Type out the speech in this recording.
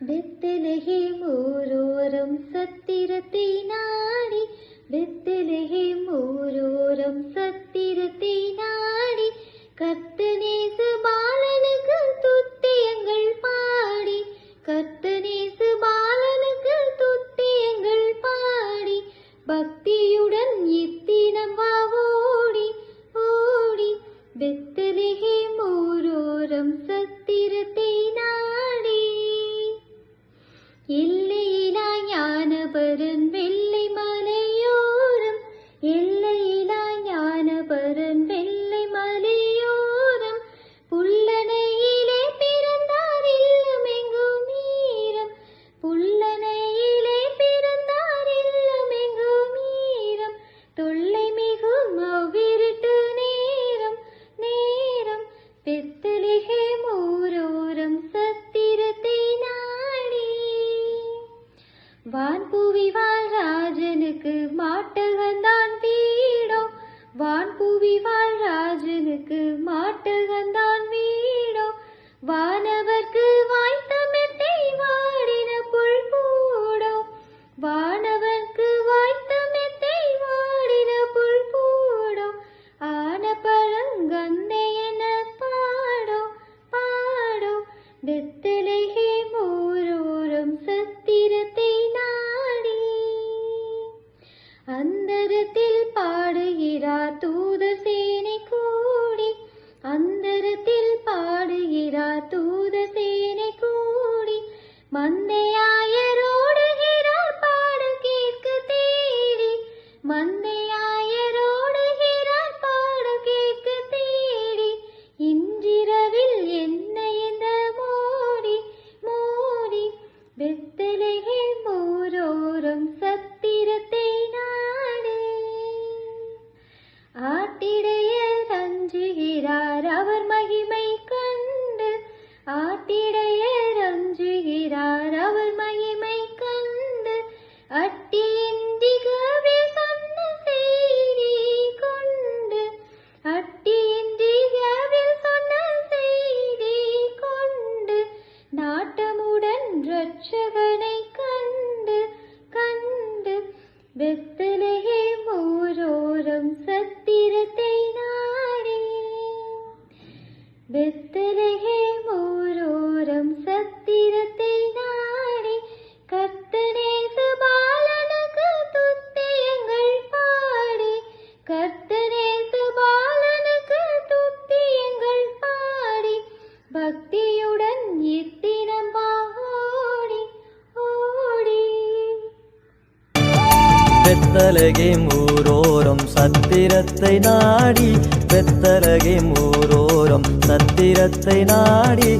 வெத்தலகே மூரோரம் சத்திரத்தை நாடி வெத்தலகே மூரோரம் சத்திரத்தை நாடி கர்த்தனேசு பாலனுக்கு துத்தியங்கள் பாடி கர்த்தனேசு பாலனுக்கு துத்தியங்கள் பாடி பக்தியுடன் வான்புவி வாழ்ராஜனுக்கு மாட்டகந்தான் வீடோ. வான்புவி வாழ்ராஜனுக்கு மாட்டகந்தான் வீடோ. வான மந்தையாயரோடுகிறார் பாடு கேட்க தேடி. மந்தையாயரோடுகிறார் பாடு கேட்க தேடி. இன்றிரவில் என்ன இந்த மோடி மோடி வெத்தலை வெத்தலையே மூரோரம் சத்திரத்தை நாடி. வெத்தலையே மூரோரம் சத்திரத்தை நாடி. கர்த்தனேசு பாலனுக்கு துத்தியங்கள் பாடி. கர்த்தனேசு பாலனுக்கு துத்தியங்கள் பாடி. பக்தியுடன் பெத்தலகே ஊரோரம் சத்திரத்தை நாடி பெத்தலகே ஊரோரம் சத்திரத்தை நாடி.